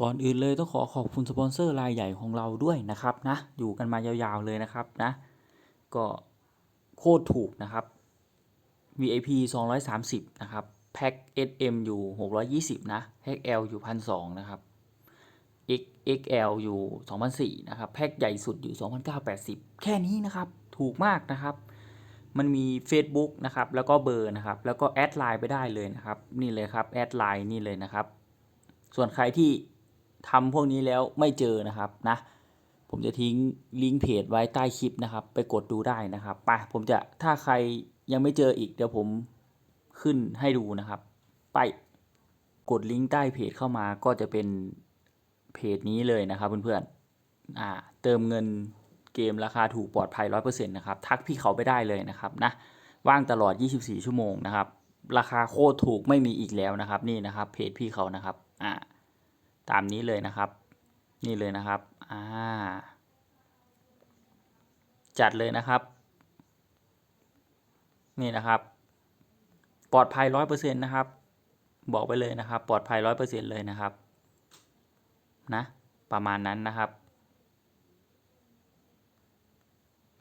ก่อนอื่นเลยต้องขอขอบคุณสปอนเซอร์รายใหญ่ของเราด้วยนะครับนะ อยู่กันมายาวๆเลยนะครับนะ ก็โคตรถูกนะครับ VIP 230 นะครับ แพ็ค SM อยู่ 620 นะแพ็ค L อยู่1,200นะครับ XL อยู่2,400นะครับ แพ็คใหญ่สุดอยู่ 2,980 แค่นี้นะครับ ถูกมากนะครับ มันมี Facebook นะครับ แล้วก็เบอร์นะครับ แล้วก็แอดไลน์ไปได้เลยนะครับ นี่เลยครับ แอดไลน์นี่เลยนะครับ ส่วนใครที่ ทำพวกนี้แล้วไม่เจอนะครับนะ ผมจะทิ้งลิงก์เพจไว้ใต้คลิปนะครับ ไปกดดูได้นะครับไปผมจะถ้าใครยังไม่เจออีกเดี๋ยวผมขึ้นให้ดูนะครับ ไปกดลิงก์ใต้เพจเข้ามาก็จะเป็นเพจนี้เลยนะครับเพื่อนๆอ่าเติมเงินเกมราคาถูกปลอดภัย100%นะครับทักพี่เขาไปได้เลยนะครับนะว่างตลอด 24 ชั่วโมงนะครับ ราคาโคตรถูกไม่มีอีกแล้วนะครับ นี่นะครับเพจพี่เขานะครับ อ่า ตามนี้เลยนะครับ นี่เลยนะครับอ่าจัดเลยนะครับ นี่นะครับ ปลอดภัยร้อยเปอร์เซ็นต์นะครับ บอกไปเลยนะครับ ปลอดภัยร้อยเปอร์เซ็นต์เลยนะครับ นะ ประมาณนั้นนะครับ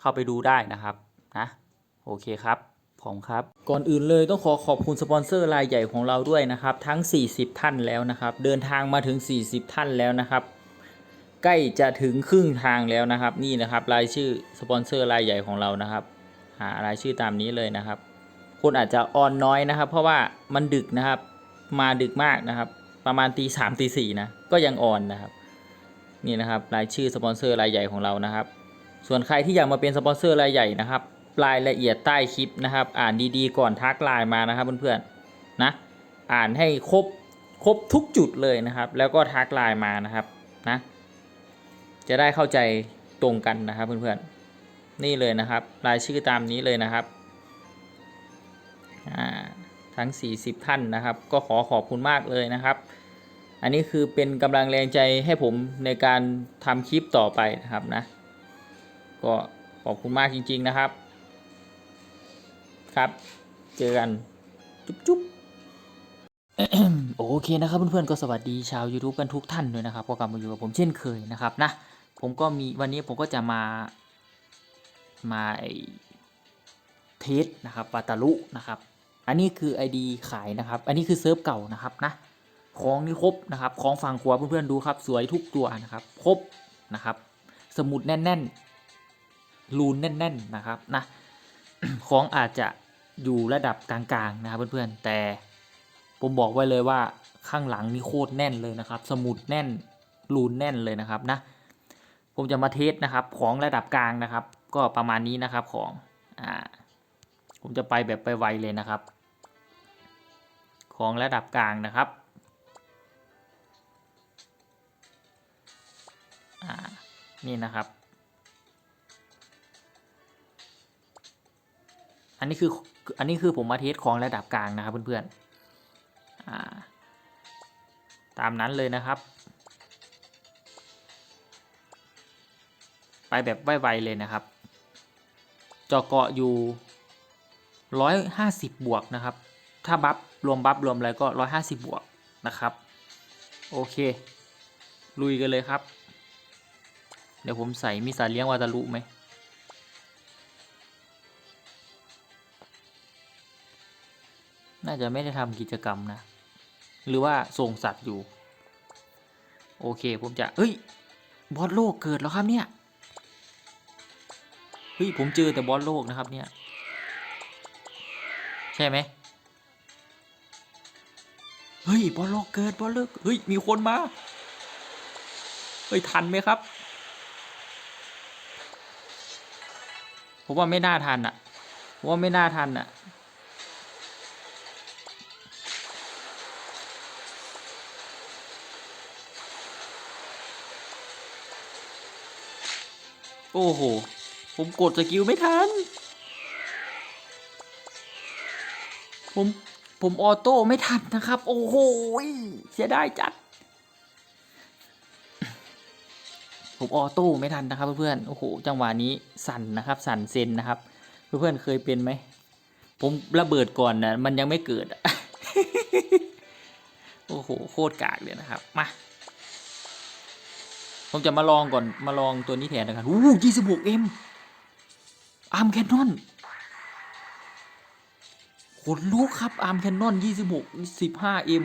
เข้าไปดูได้นะครับ นะ โอเคครับ ผมครับ ก่อนอื่นเลยต้องขอขอบคุณสปอนเซอร์รายใหญ่ของเราด้วยนะครับ ทั้ง 40 ท่านแล้วนะครับ เดินทางมาถึง 40 ท่านแล้วนะครับ ใกล้จะถึงครึ่งทางแล้วนะครับ นี่นะครับรายชื่อสปอนเซอร์รายใหญ่ของเรานะครับ หารายชื่อตามนี้เลยนะครับ คนอาจจะออนน้อยนะครับ เพราะว่ามันดึกนะครับ มาดึกมากนะครับ ประมาณตีสามตีสี่นะก็ยังออนนะครับ นี่นะครับรายชื่อสปอนเซอร์รายใหญ่ของเรานะครับ ส่วนใครที่อยากมาเป็นสปอนเซอร์รายใหญ่นะครับ รายละเอียดใต้คลิปนะครับ อ่านดีๆ ก่อนทักไลน์มานะครับเพื่อนๆนะอ่านให้ครบครบทุกจุดเลยนะครับ แล้วก็ทักไลน์มานะครับนะจะได้เข้าใจตรงกันนะครับเพื่อนๆนี่เลยนะครับ รายชื่อตามนี้เลยนะครับอ่าทั้ง 40 ท่านนะครับ ก็ขอขอบคุณมากเลยนะครับ อันนี้คือเป็นกำลังแรงใจให้ผมในการทำคลิปต่อไปนะครับนะ ก็ขอบคุณมากจริง ๆนะครับ ครับ เจอกัน จุ๊บจุ๊บโอเคนะครับเพื่อนๆก็สวัสดีชาว YouTube กันทุกท่านด้วยนะครับก็กลับมาอยู่กับผมเช่นเคยนะครับนะผมก็มีวันนี้ผมก็จะมามาไอเทสนะครับปาตาลุนะครับ อันนี้คือ ID ขายนะครับ อันนี้คือเซิร์ฟเก่านะครับนะของนี่ครบนะครับของฝั่งขวาเพื่อนๆดูครับ สวยทุกตัวนะครับ ครบนะครับ สมุดแน่นๆรูนแน่น ๆนะครับนะของอาจจะ อยู่ระดับกลางๆนะครับเพื่อนๆ แต่ผมบอกไว้เลยว่าข้างหลังนี่โคตรแน่นเลยนะครับ สมุดแน่นรูนแน่นเลยนะครับนะผมจะมาเทสนะครับของระดับกลางนะครับ ก็ประมาณนี้นะครับของอ่าผมจะไปแบบไปไวเลยนะครับ ของระดับกลางนะครับอ่านี่นะครับ อันนี้คือ อันนี้คือผมมาเทสของระดับกลางนะครับเพื่อนๆาตามนั้นเลยนะครับ ไปแบบไวๆเลยนะครับจอเกาะอยู่ร้อยห้าสิบบวกนะครับ ถ้าบัฟรวมบัฟรวมอะไรก็ร้อยห้าสิบบวกนะครับ โอเค ลุยกันเลยครับ เดี๋ยวผมใส่มีสาเลี้ยงวาตาลุไหมาจะไม่ได้ทำกิจกรรมนะ หรือว่าส่งสัตว์อยู่ โอเคผมจะ เฮ้ย บอสโลกเกิดแล้วครับเนี่ย เฮ้ย ผมเจอแต่บอสโลกนะครับเนี่ย ใช่ไหมเฮ้ย บอสโลกเกิดบอสโลกเฮ้ย มีคนมา เฮ้ย ทันไหมครับ ผมว่าไม่น่าทันอะผมว่าไม่น่าทันอะ โอ้โห ผมกดสกิลไม่ทัน ผม ผมออโต้ไม่ทันนะครับ โอ้โห เสียดายจัด ผมออโต้ไม่ทันนะครับเพื่อนๆ โอ้โห จังหวะนี้สั่นนะครับ สั่นเซนนะครับ เพื่อนๆ เคยเป็นไหม ผมระเบิดก่อนนะมันยังไม่เกิด โอ้โห โคตรกากเลยนะครับ มา ผมจะมาลองก่อนมาลองตัวนี้แทนนะครับอู้ยี่สิบหกเอ็มอาร์มแคนนอนขนลุกครับอาร์มแคนนอนยี่สิบหกสิบห้าเอ็ม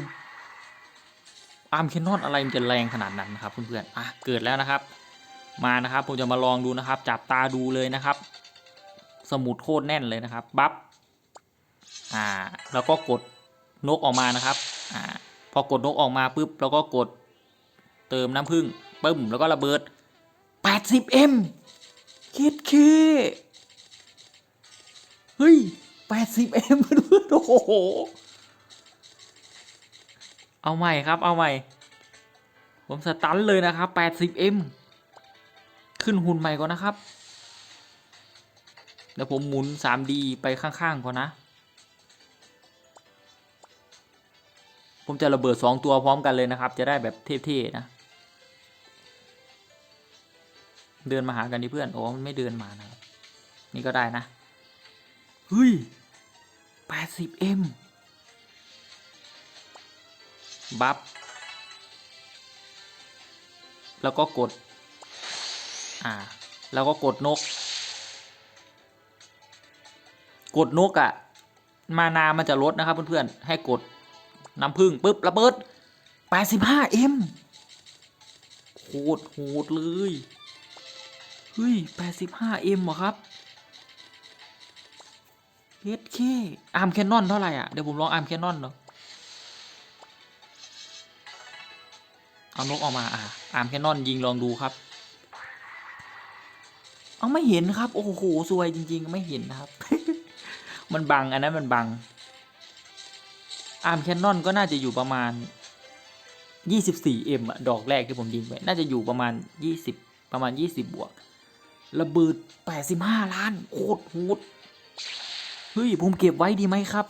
อาร์มแคนนอนอะไรมันจะแรงขนาดนั้นนะครับเพื่อนๆอะเกิดแล้วนะครับ มานะครับผมจะมาลองดูนะครับ จับตาดูเลยนะครับ สมุดโคตรแน่นเลยนะครับบัฟอ่าแล้วก็กดนกออกมานะครับอ่าพอกดนกออกมาปุ๊บแล้วก็กดเติมน้ำผึ้ง ปึ้ม แล้วก็ระเบิด 80m คิดเคเฮ้ย 80m เพื่อนๆโอ้โห เอาใหม่ครับ เอาใหม่ ผมสตันเลยนะครับ 80m ขึ้นหุ่นใหม่ก่อนนะครับ เดี๋ยวผมหมุน 3D ไปข้างๆก่อนนะ ผมจะระเบิด 2 ตัวพร้อมกันเลยนะครับ จะได้แบบเท่ๆนะ เดินมาหากันดิเพื่อน โอ้มันไม่เดินมานะครับนี่ก็ได้นะ เฮ้ย 80m บัฟ แล้วก็กด อ่า แล้วก็กดนก กดนกอะ่ะ มานามันจะลดนะครับเพื่อนๆ ให้กดน้ำผึ้งปุ๊บระเบิด 85m โคตรโหดเลยเฮ้ย 85m เหรอครับเฮดเคอาร์มแคนนอนเท่าไหร่อะ เดี๋ยวผมลองอาร์มแคนนอนเนาะเอานกออกมาอะอาร์มแคนนอนยิงลองดูครับ เอาไม่เห็นครับ โอ้โหสวยจริง ๆ ไม่เห็นนะครับ มันบังอันนั้นมันบัง อาร์มแคนนอนก็น่าจะอยู่ประมาณ 24M อะ ดอกแรกที่ผมยิงไป น่าจะอยู่ประมาณ 20 ประมาณ 20 บวก ระเบิด 85 ล้าน โคตรโหดเฮ้ย ผมเก็บไว้ดีไหมครับ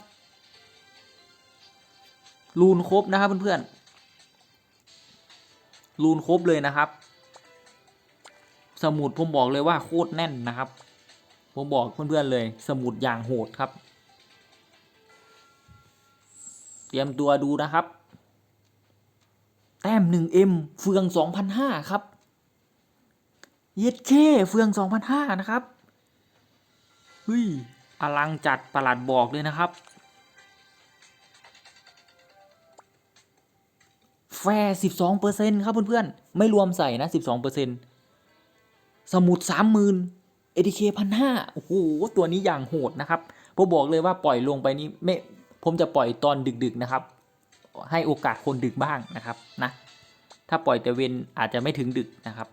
รูนครบนะครับเพื่อนๆรูนครบเลยนะครับ สมุดผมบอกเลยว่าโคตรแน่นนะครับ ผมบอกเพื่อนๆเลย สมุดอย่างโหดครับ เตรียมตัวดูนะครับ แต้ม 1M เฟือง 2,500 ครับ เย็ดเคเฟือง2,500นะครับเฮ้ยอลังจัดประหลัดบอกเลยนะครับ แฟร์12%ครับเพื่อนๆ ไม่รวมใส่นะ12%สมุด30,000 ATK 1,500โอ้โห ตัวนี้อย่างโหดนะครับ ผมบอกเลยว่าปล่อยลงไปนี้ไม่ผมจะปล่อยตอนดึกๆนะครับ ให้โอกาสคนดึกบ้างนะครับนะ ถ้าปล่อยแต่เวนอาจจะไม่ถึงดึกนะครับ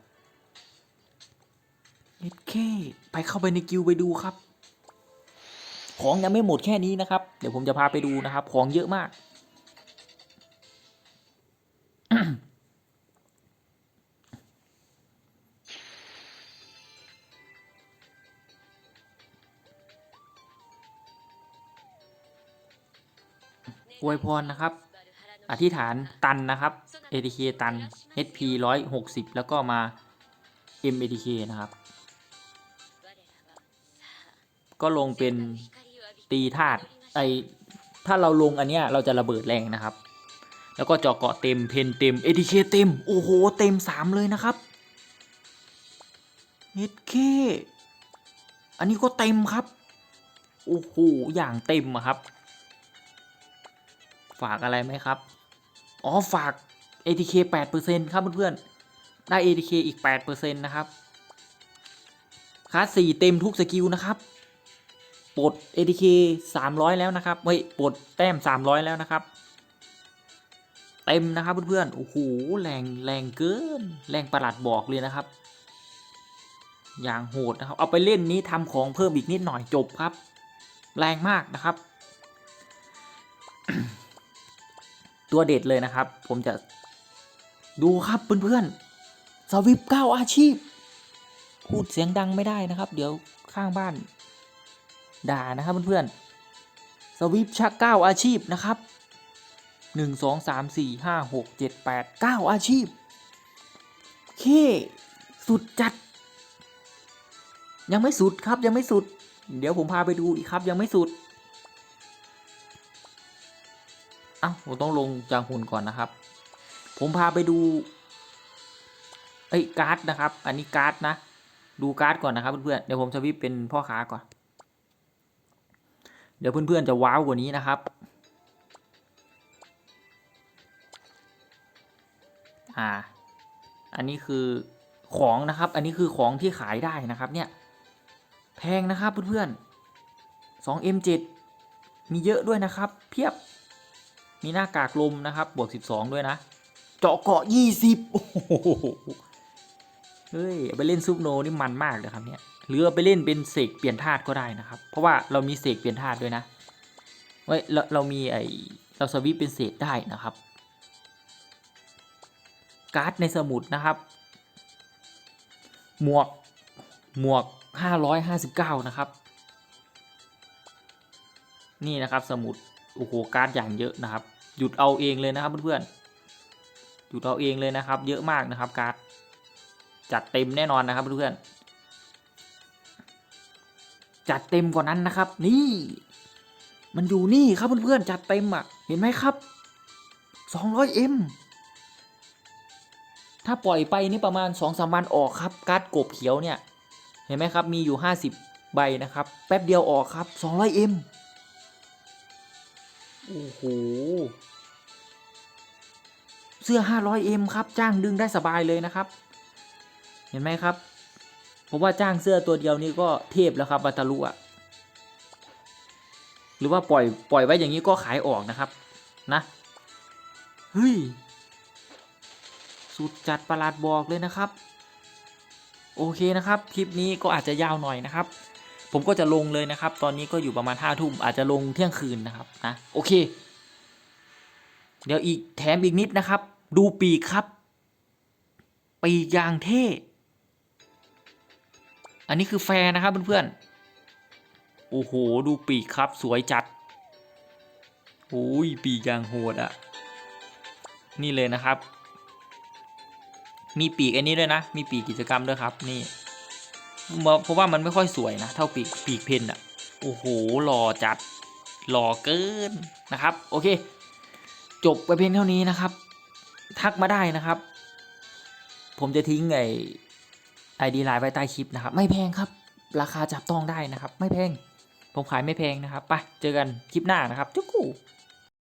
เอ็ดเคไปเข้าไปในกิวไปดูครับ ของยังไม่หมดแค่นี้นะครับ เดี๋ยวผมจะพาไปดูนะครับ ของเยอะมาก อวยพรนะครับ อธิษฐานตันนะครับ ATK ตัน HP 160 แล้วก็มา MATK นะครับ ก็ลงเป็นตีธาตุไอถ้าเราลงอันเนี้ยเราจะระเบิดแรงนะครับ แล้วก็เจาะเกาะเต็มเพนเต็ม ATK เคเต็ม โอ้โห เต็ม3เลยนะครับ HK อันนี้ก็เต็มครับ โอ้โห อย่างเต็มอะครับ ฝากอะไรไหมครับ อ๋อ ฝาก ATK 8%ครับเพื่อนๆ ได้ ATK อีก 8%นะครับ คลาส 4 เต็มทุกสกิลนะครับ ปลด ATK 300 แล้วนะครับ เฮ้ยปลดแต้ม 300 แล้วนะครับ เต็มนะครับเพื่อนๆ โอ้โห แรงแรงเกิน แรงประหลัดบอกเลยนะครับ อย่างโหดนะครับ เอาไปเล่นนี้ทำของเพิ่มอีกนิดหน่อยจบครับ แรงมากนะครับ ตัวเด็ดเลยนะครับ ผมจะดูครับเพื่อนๆสวิปเก้าอาชีพ พูดเสียงดังไม่ได้นะครับ เดี๋ยวข้างบ้าน ด่านะครับเพื่อนๆสวิปชักเก้าอาชีพนะครับหนึ่งสองสามสี่ห้าหกเจ็ดแปดเก้าอาชีพเคสุดจัด ยังไม่สุดครับยังไม่สุด เดี๋ยวผมพาไปดูอีกครับยังไม่สุดเอ้าผมต้องลงจากหุ่นก่อนนะครับ ผมพาไปดูเอ้ยการ์ดนะครับ อันนี้การ์ดนะ ดูการ์ดก่อนนะครับเพื่อนๆเดี๋ยวผมจะวิปเป็นพ่อค้าก่อน เดี๋ยวเพื่อนๆจะว้าวกว่านี้นะครับ อ่า อันนี้คือของนะครับ อันนี้คือของที่ขายได้นะครับเนี่ย แพงนะครับเพื่อนๆ 2M7 มีเยอะด้วยนะครับ เพียบ มีหน้ากากลมนะครับ บวก 12 ด้วยนะ เจาะเกาะ 20 โอ้โห เฮ้ย ไปเล่นซุปโนนี่มันมากเลยครับเนี่ย หรือไปเล่นเป็นเสกเปลี่ยนธาตุก็ได้นะครับ เพราะว่าเรามีเสกเปลี่ยนธาตุด้วยนะเว้ยเราเรามีไอเราสวิปเป็นเศษได้นะครับ การ์ดในสมุดนะครับ หมวกหมวก 559 นะครับ นี่นะครับสมุดโอ้โหการ์ดอย่างเยอะนะครับ หยุดเอาเองเลยนะครับเพื่อนๆหยุดเอาเองเลยนะครับ เยอะมากนะครับการ์ดจัดเต็มแน่นอนนะครับเพื่อนๆ จัดเต็มกว่านั้นนะครับ นี่ มันอยู่นี่ครับเพื่อนๆจัดเต็มอะ เห็นไหมครับ 200M ถ้าปล่อยไปนี่ประมาณ 2-3วันออกครับ การ์ดกบเขียวเนี่ย เห็นไหมครับ มีอยู่ 50 ใบนะครับ แป๊บเดียวออกครับ 200M โอ้โห เสื้อ 500M ครับ จ้างดึงได้สบายเลยนะครับ เห็นไหมครับ ผมว่าจ้างเสื้อตัวเดียวนี่ก็เทพแล้วครับบัตารุอะหรือว่าปล่อยปล่อยไว้อย่างนี้ก็ขายออกนะครับ นะเฮ้ยสุดจัดประหลาดบอกเลยนะครับ โอเคนะครับ คลิปนี้ก็อาจจะยาวหน่อยนะครับ ผมก็จะลงเลยนะครับ ตอนนี้ก็อยู่ประมาณห้าทุ่มอาจจะลงเที่ยงคืนนะครับนะโอเค เดี๋ยวอีกแถมอีกนิดนะครับ ดูปีกครับ ปีกยางเท่ อันนี้คือแฟร์นะครับเพื่อนๆ โอ้โห ดูปีกครับสวยจัดโอ้ยปีกยางโหดอะนี่เลยนะครับ มีปีกอันนี้ด้วยนะ มีปีกกิจกรรมด้วยครับ นี่เพราะว่ามันไม่ค่อยสวยนะ เท่าปีกปีกเพนอะโอ้โหหล่อจัดหล่อเกินนะครับ โอเค จบไปเพียงเท่านี้นะครับ ทักมาได้นะครับ ผมจะทิ้งไอ ไอดีไลน์ไว้ใต้คลิปนะครับ ไม่แพงครับ ราคาจับต้องได้นะครับ ไม่แพง ผมขายไม่แพงนะครับ ไป เจอกันคลิปหน้านะครับจุ๊กกู